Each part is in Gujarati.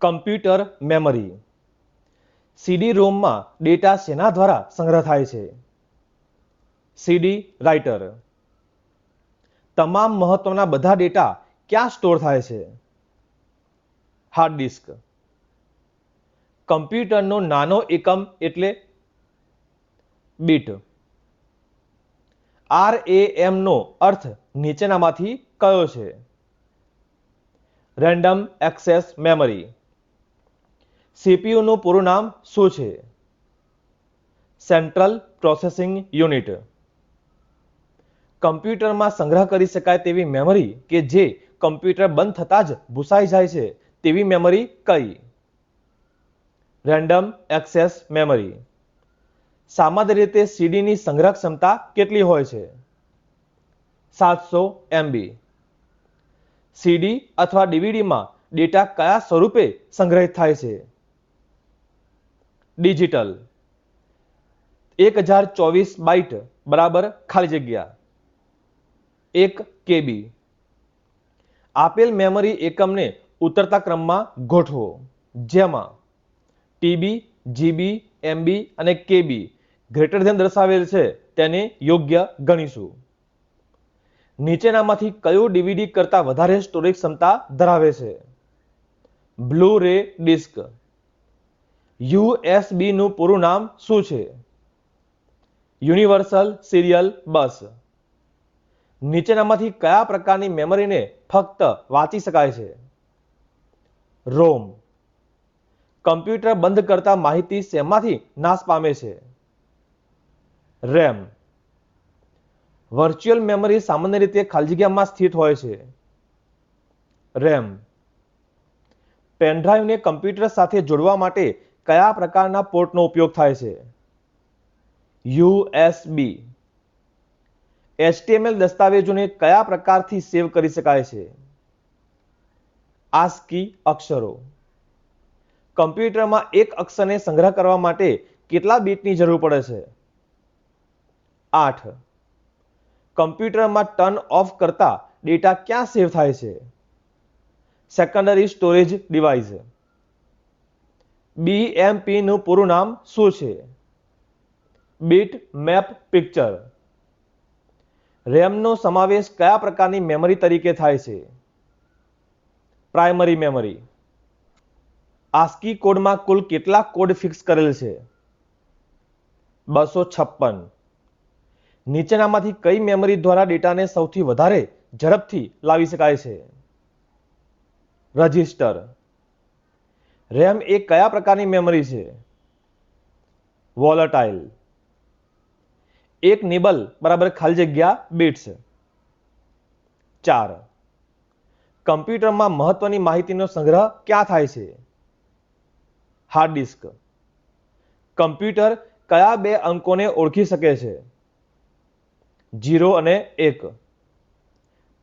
Computer memory. સીડી રોમમાં ડેટા શેના દ્વારા સંગ્રહ થાય છે? CD writer. તમામ મહત્વના બધા ડેટા ક્યાં સ્ટોર થાય છે? Hard disk. કમ્પ્યુટરનો નાનો એકમ એટલે બીટ. આર એ એમનો અર્થ નીચેનામાંથી કયો છે? Random access memory. સીપીયુનું પૂરું નામ શું છે? સેન્ટ્રલ પ્રોસેસિંગ યુનિટ કમ્પ્યુટરમાં સંગ્રહ કરી શકાય તેવી મેમરી કે જે કમ્પ્યુટર બંધ થતાં જ ભૂસાઈ જાય છે, તેવી મેમરી કઈ? રેન્ડમ એક્સેસ મેમરી સામાન્ય રીતે સીડીની સંગ્રહ ક્ષમતા કેટલી હોય છે? સાતસો એમબી સીડી અથવા ડીવીડીમાં ડેટા કયા સ્વરૂપે સંગ્રહિત થાય છે? ડિજિટલ. એક હજાર ચોવીસ બાઇટ બરાબર ખાલી જગ્યા. એક કેબી. આપેલ મેમરી એકમને ઉતરતા ક્રમમાં ગોઠવો. જેમાં ટીબી, જીબી, એમબી અને કેબી ગ્રેટર ધેન દર્શાવેલ છે તેને યોગ્ય ગણીશું. નીચેનામાંથી કયું ડીવીડી કરતાં વધારે સ્ટોરેજ ક્ષમતા ધરાવે છે? બ્લુ રે ડિસ્ક. યુએસબી નું પૂરું નામ શું છે? Universal serial bus. નીચેનામાંથી કયા પ્રકારની મેમરીને ફક્ત વાંચી શકાય છે? રોમ. કમ્પ્યુટર બંધ કરતા માહિતી શેમાંથી નાશ પામે છે? રેમ. વર્ચ્યુઅલ મેમરી સામાન્ય રીતે ખાલી જગ્યામાં સ્થિત હોય છે. રેમ. પેનડ્રાઈવને કમ્પ્યુટર સાથે જોડવા માટે કયા પ્રકારના પોર્ટનો ઉપયોગ થાય છે? યુએસબી એચટીએમએલ દસ્તાવેજોને કયા પ્રકારથી સેવ કરી શકાય છે? આસ્કી અક્ષરો. કમ્પ્યુટરમાં એક અક્ષરને સંગ્રહ કરવા માટે કેટલા બીટની જરૂર પડે છે? આઠ. કમ્પ્યુટરમાં ટર્ન ઓફ કરતા ડેટા ક્યાં સેવ થાય છે? Secondary storage device. બીએમપી નું પૂરું નામ શું છે? Bit map picture. રેમનો સમાવેશ કયા પ્રકારની મેમરી તરીકે થાય છે? Primary memory. આસ્કી કોડમાં કુલ કેટલા કોડ ફિક્સ કરેલ છે? બસો છપ્પન. નીચેનામાંથી કઈ મેમરી દ્વારા ડેટાને સૌથી વધારે ઝડપથી લાવી શકાય છે? રજિસ્ટર. રેમ એ કયા પ્રકારની મેમરી છે? વોલેટાઇલ એક નિબલ, બરાબર ખાલી જગ્યા બિટ્સ ચાર. કમ્પ્યુટરમાં મહત્વની માહિતીનો સંગ્રહ ક્યાં થાય છે? હાર્ડ ડિસ્ક કમ્પ્યુટર કયા બે અંકોને ઓળખી શકે છે? જીરો અને એક.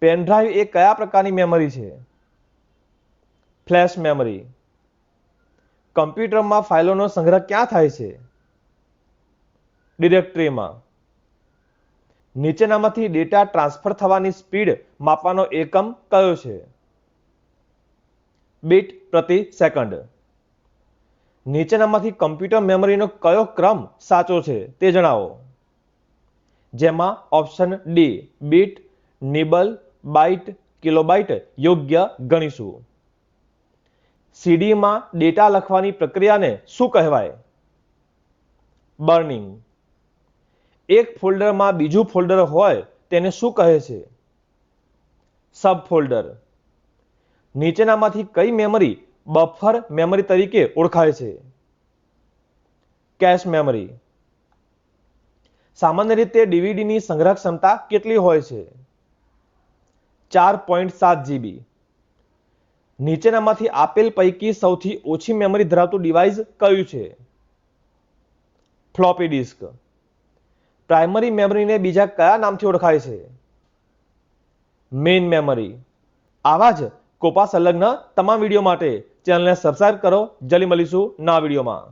પેનડ્રાઈવ એ કયા પ્રકારની મેમરી છે? ફ્લેશ મેમરી કમ્પ્યુટરમાં ફાઇલોનો સંગ્રહ ક્યાં થાય છે? ડિરેક્ટરીમાં. નીચેનામાંથી ડેટા ટ્રાન્સફર થવાની સ્પીડ માપવાનો એકમ કયો છે? બીટ પ્રતિ સેકન્ડ. નીચેનામાંથી કમ્પ્યુટર મેમરીનો કયો ક્રમ સાચો છે તે જણાવો. જેમાં option D, bit, nibble, byte, kilobyte યોગ્ય ગણીશું. સીડીમાં ડેટા લખવાની પ્રક્રિયાને શું કહેવાય? બર્નિંગ. એક ફોલ્ડરમાં બીજું ફોલ્ડર હોય તેને શું કહે છે? સબ ફોલ્ડર નીચેનામાંથી કઈ મેમરી બફર મેમરી તરીકે ઓળખાય છે? Cache memory. સામાન્ય રીતે ડીવીડીની સંગ્રહ ક્ષમતા કેટલી હોય છે? ચાર પોઈન્ટ સાત જીબી. નીચેનામાંથી આપેલ પૈકી સૌથી ઓછી મેમરી ધરાવતું ડિવાઇસ કયું છે? ફ્લોપી ડિસ્ક પ્રાઇમરી મેમરીને બીજા કયા નામથી ઓળખાય છે? મેઇન મેમરી આવા જ કોપા સંલગ્ન તમામ વીડિયો માટે ચેનલને સબસ્ક્રાઇબ કરો. જલ્દી મળીશું ના વિડીયોમાં